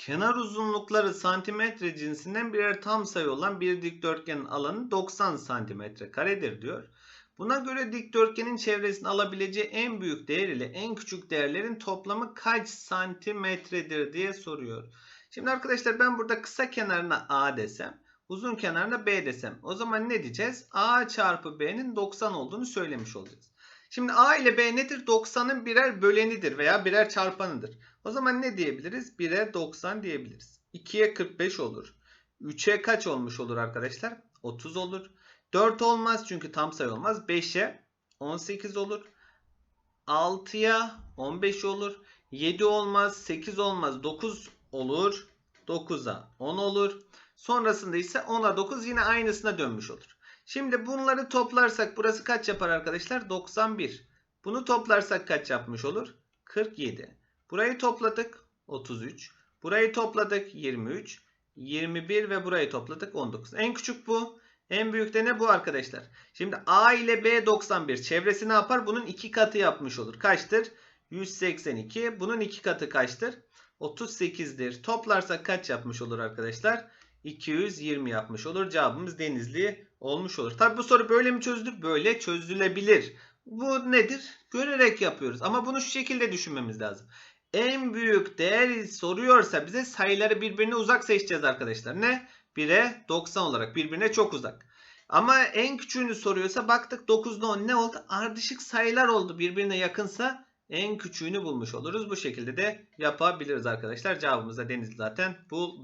Kenar uzunlukları santimetre cinsinden birer tam sayı olan bir dikdörtgenin alanı 90 santimetre karedir diyor. Buna göre dikdörtgenin çevresini alabileceği en büyük değer ile en küçük değerlerin toplamı kaç santimetredir diye soruyor. Şimdi arkadaşlar ben burada kısa kenarına A desem, uzun kenarına B desem. O zaman ne diyeceğiz? A çarpı B'nin 90 olduğunu söylemiş olacağız. Şimdi A ile B nedir? 90'ın birer bölenidir veya birer çarpanıdır. O zaman ne diyebiliriz? 1'e 90 diyebiliriz. 2'ye 45 olur. 3'e kaç olmuş olur arkadaşlar? 30 olur. 4 olmaz çünkü tam sayı olmaz. 5'e 18 olur. 6'ya 15 olur. 7 olmaz. 8 olmaz. 9 olur. 9'a 10 olur. Sonrasında ise 10'a 9 yine aynısına dönmüş olur. Şimdi bunları toplarsak burası kaç yapar arkadaşlar? 91. Bunu toplarsak kaç yapmış olur? 47. Burayı topladık 33. Burayı topladık 23. 21 ve burayı topladık 19. En küçük bu. En büyük de ne bu arkadaşlar? Şimdi A ile B 91. Çevresi ne yapar? Bunun iki katı yapmış olur. Kaçtır? 182. Bunun iki katı kaçtır? 38'dir. Toplarsak kaç yapmış olur arkadaşlar? 220 yapmış olur. Cevabımız Denizli olmuş olur. Tabi bu soru böyle mi çözülür? Böyle çözülebilir. Bu nedir? Görerek yapıyoruz. Ama bunu şu şekilde düşünmemiz lazım. En büyük değer soruyorsa bize sayıları birbirine uzak seçeceğiz arkadaşlar. Ne? 1'e 90 olarak birbirine çok uzak. Ama en küçüğünü soruyorsa baktık 9'da 10 ne oldu? Ardışık sayılar oldu. Birbirine yakınsa en küçüğünü bulmuş oluruz. Bu şekilde de yapabiliriz arkadaşlar. Cevabımız da Denizli zaten. Bu